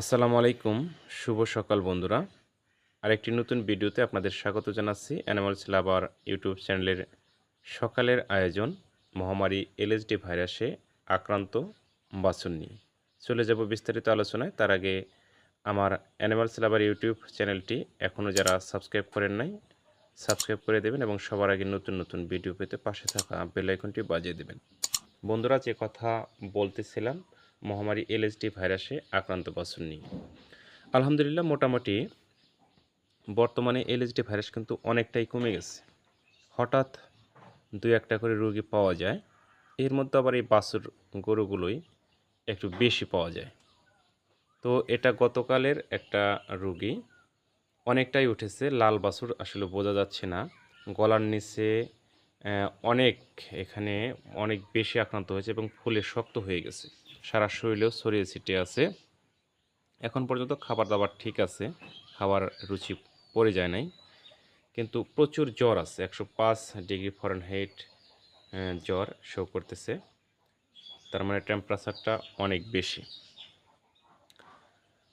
আসসালামু আলাইকুম, শুভ সকাল বন্ধুরা। আরেকটি নতুন ভিডিওতে আপনাদের স্বাগত জানাচ্ছি অ্যানিমালস লাভার ইউটিউব চ্যানেলের সকালের আয়োজন মহামারী এলএসডি ভাইরাসে আক্রান্ত বাছুর নিয়ে। চলে যাব বিস্তারিত আলোচনায়। তার আগে আমার অ্যানিমালস লাভার ইউটিউব চ্যানেলটি এখনও যারা সাবস্ক্রাইব করেন নাই, সাবস্ক্রাইব করে দেবেন এবং সবার আগে নতুন নতুন ভিডিও পেতে পাশে থাকা বেল আইকনটি বাজিয়ে দেবেন। বন্ধুরা, যে কথা বলতেছিলাম মহামারী এলএসডি ভাইরাসে আক্রান্ত বাছুর নিয়ে। আলহামদুলিল্লাহ, মোটামুটি বর্তমানে এলএসডি ভাইরাস কিন্তু অনেকটাই কমে গেছে। হঠাৎ দু একটা করে রোগী পাওয়া যায়, এর মধ্যে আবার এই বাছুর গরুগুলোই একটু বেশি পাওয়া যায়। তো এটা গতকালের একটা রোগী, অনেকটাই উঠেছে, লাল বাছুর আসলে বোঝা যাচ্ছে না। গলার নিচে অনেক এখানে অনেক বেশি আক্রান্ত হয়েছে এবং ফুলে শক্ত হয়ে গেছে। সারা শরীরেও ছড়িয়ে ছিটিয়ে আছে। এখন পর্যন্ত খাবার দাবার ঠিক আছে, খাবার রুচি পড়ে যায় নাই। কিন্তু প্রচুর জ্বর আছে, একশো পাঁচ ডিগ্রি ফরেন হাইট জ্বর শো করতেছে। তার মানে টেম্পারেচারটা অনেক বেশি।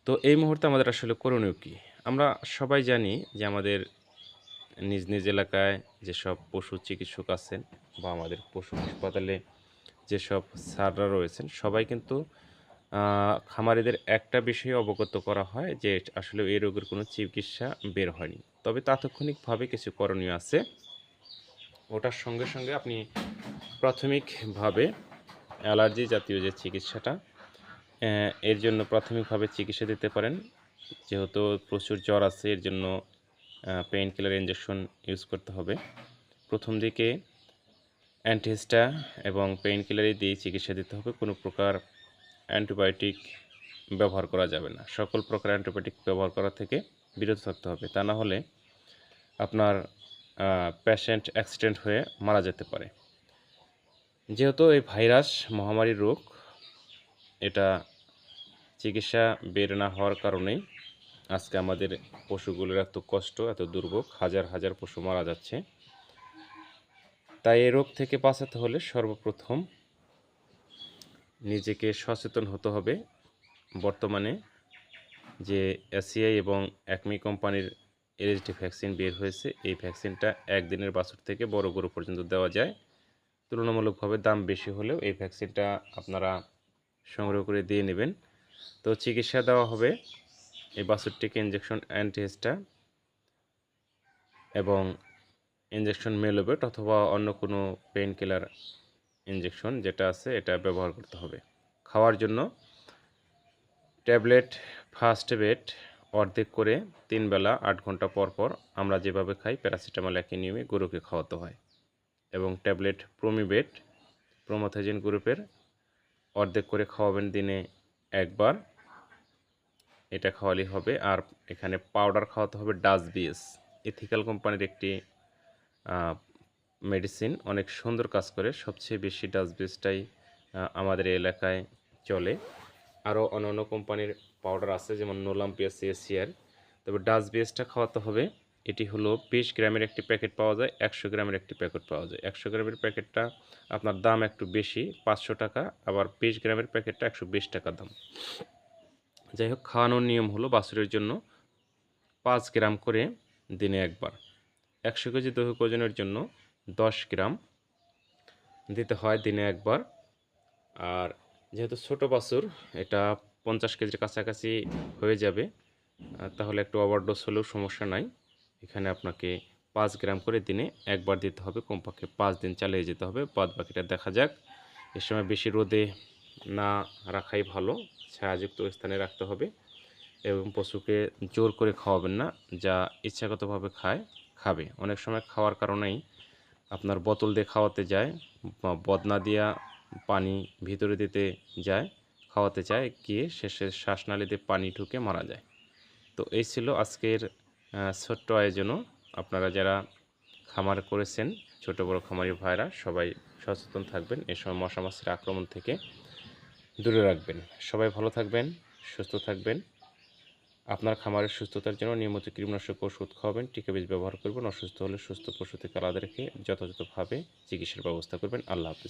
তো এই মুহূর্তে আমাদের আসলে করণীয় কী? আমরা সবাই জানি যে আমাদের নিজ নিজ এলাকায় যেসব পশু চিকিৎসক আছেন বা আমাদের পশু হাসপাতালে যেসব স্যাররা রয়েছেন, সবাই কিন্তু খামারিদের একটা বিষয়ে অবগত করা হয় যে আসলে এই রোগের কোনো চিকিৎসা বের হয়নি। তবে তাৎক্ষণিকভাবে কিছু করণীয় আছে। ওটার সঙ্গে সঙ্গে আপনি প্রাথমিকভাবে অ্যালার্জি জাতীয় যে চিকিৎসাটা এর জন্য প্রাথমিকভাবে চিকিৎসা দিতে পারেন। যেহেতু প্রচুর জ্বর আছে, এর জন্য পেইন কিলার ইঞ্জেকশন ইউজ করতে হবে। প্রথম দিকে অ্যান্টিহিস্টা এবং পেইন কিলারই দিয়ে চিকিৎসা দিতে হবে, কোনো প্রকার অ্যান্টিবায়োটিক ব্যবহার করা যাবে না। সকল প্রকার অ্যান্টিবায়োটিক ব্যবহার করা থেকে বিরত থাকতে হবে, তা না হলে আপনার প্যাশেন্ট অ্যাক্সিডেন্ট হয়ে মারা যেতে পারে। যেহেতু এই ভাইরাস, মহামারী রোগ, এটা চিকিৎসা বের না হওয়ার কারণেই আজকে আমাদের পশুগুলোর এত কষ্ট, এত দুর্ভোগ, হাজার হাজার পশু মারা যাচ্ছে। তাই এই রোগ থেকে বাঁচাতে হলে সর্বপ্রথম নিজেকে সচেতন হতে হবে। বর্তমানে যে এসিআই এবং একমি কোম্পানির এলএসডি ভ্যাকসিন বের হয়েছে, এই ভ্যাকসিনটা একদিনের বাছুর থেকে বড় গরু পর্যন্ত দেওয়া যায়। তুলনামূলকভাবে দাম বেশি হলেও এই ভ্যাকসিনটা আপনারা সংগ্রহ করে দিয়ে নেবেন। তো চিকিৎসা দেওয়া হবে এই বাছুরটিকে ইঞ্জেকশন অ্যান্টিহেস্টা এবং ইঞ্জেকশন মেলোবেট অথবা অন্য কোনো পেইন কিলার ইঞ্জেকশন যেটা আছে এটা ব্যবহার করতে হবে। খাওয়ার জন্য ট্যাবলেট ফার্স্ট বেড অর্ধেক করে তিন বেলা আট ঘণ্টা পর পর আমরা যেভাবে খাই প্যারাসিটামল একই নিয়মে গরুকে খাওয়াতে হয়। এবং ট্যাবলেট প্রোমিবেট প্রোমোথাইজিন গ্রুপের অর্ধেক করে খাওয়াবেন দিনে একবার। এটা খাওয়ালেই হবে। আর এখানে পাউডার খাওয়াতে হবে ডাস বিএস ইথিক্যাল কোম্পানির একটি মেডিসিন অনেক সুন্দর কাজ করে, সবচেয়ে বেশি ডাস আমাদের এলাকায় চলে। আরও অন্য অন্য কোম্পানির পাউডার আছে, যেমন নোলাম পিএস এসিয়ার তবে ডাস খাওয়াতে হবে। এটি হলো বিশ গ্রামের একটি প্যাকেট পাওয়া যায়, একশো গ্রামের একটি প্যাকেট পাওয়া যায়। একশো গ্রামের প্যাকেটটা আপনার দাম একটু বেশি, পাঁচশো টাকা, আবার বিশ গ্রামের প্যাকেটটা একশো বিশ টাকা দাম। যাই হোক, খাওয়ানোর নিয়ম হলো বাছুরের জন্য পাঁচ গ্রাম করে দিনে একবার। একশো কেজি দৈহিক ওজনের জন্য দশ গ্রাম দিতে হয় দিনে একবার। আর যেহেতু ছোট বাছুর, এটা পঞ্চাশ কেজির কাছাকাছি হয়ে যাবে তাহলে একটু ওভারডোজ হলেও সমস্যা নাই। এখানে আপনাকে পাঁচ গ্রাম করে দিনে একবার দিতে হবে, কমপক্ষে পাঁচ দিন চালিয়ে যেতে হবে। বাদ বাকিটা দেখা যাক। এ সময় বেশি রোদে না রাখাই ভালো, ছায়াযুক্ত স্থানে রাখতে হবে। এবং পশুকে জোর করে খাওয়াবেন না, যা ইচ্ছাগতভাবে খায়। খাবে। অনেক সময় খাওয়ার কারণেই আপনার বোতল দিয়ে খাওয়াতে যায় বদনা দিয়া পানি ভিতরে দিতে যায়, খাওয়াতে চায় গিয়ে শেষে শ্বাসনালীতে পানি ঢুকে মারা যায়। তো এই ছিল আজকের ছোট্ট আয়োজনও। আপনারা যারা খামার করেছেন, ছোট বড় খামারি ভাইরা, সবাই সচেতন থাকবেন। এই সময় মশা মাছির আক্রমণ থেকে দূরে রাখবেন। সবাই ভালো থাকবেন, সুস্থ থাকবেন। আপনার খামারের সুস্থতার জন্য নিয়মিত কীটনাশক ওষুধ খাওয়াবেন, টিকা বীজ ব্যবহার করবেন, অসুস্থ হলে সুস্থ পশু থেকে আলাদা রেখে যথাযথভাবে চিকিৎসার ব্যবস্থা করবেন। আল্লাহ হাফিজ।